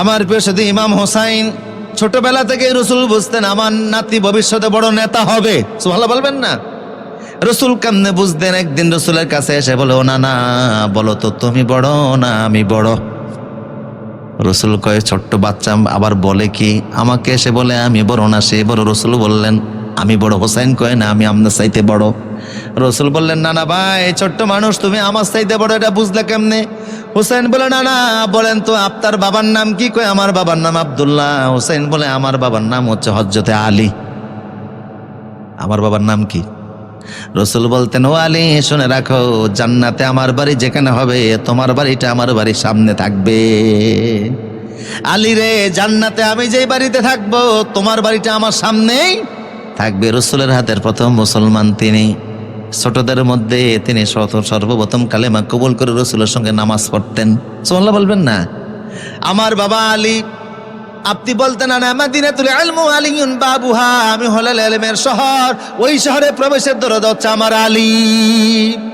আমার প্রিয় সাথে, ইমাম হোসাইন ছোটবেলা থেকে রসুল বুঝতেন আমার নাতি ভবিষ্যতে বড় নেতা হবে। ভালো বলবেন না? রসুল কেমনে বুঝতেন? একদিন রসুলের কাছে এসে বলে না না, বলো তো, তুমি বড় না আমি বড়? রসুল কয়ে, ছোট্ট বাচ্চা, আবার বলে কি? আমাকে এসে বলে, আমি বড় না, সে বড়। রসুল বললেন, আমি বড় হোসাইন কয়ে না, আমি আপনার চাইতে বড়? রসুল বললেন, না না ভাই, ছোট্ট মানুষ, তুমি আমার চাইতে বড়, এটা বুঝলে কেমনে? হুসাইন বলে, না না, বলেন তো, আপনার বাবার নাম কি? কয়, আমার বাবার নাম আব্দুল্লাহ। হুসাইন বলে, আমার বাবার নাম হচ্ছে হজরতে আলী। আমার বাবার নাম কি? রসুল বলতেন, ও আলী, শুনে রাখো, জান্নাতে আমার বাড়ি যেখানে হবে, তোমার বাড়িটা আমার বাড়ির সামনে থাকবে। আলী রে, জান্নাতে আমি যেই বাড়িতে থাকব, তোমার বাড়িটা আমার সামনেই থাকবে। রসুলের হাতের প্রথম মুসলমান তিনি। ছোটদের মধ্যে তিনি সর্বপ্রথম কালেমা কবুল করে রসুলের সঙ্গে নামাজ পড়তেন। সোমাল্লাহ বলবেন না? আমার বাবা আলী, আপনি বলতেন বাবুহা, আমি হলাল আলমের শহর। ওই শহরে প্রবেশের দরদ হচ্ছে আমার আলী।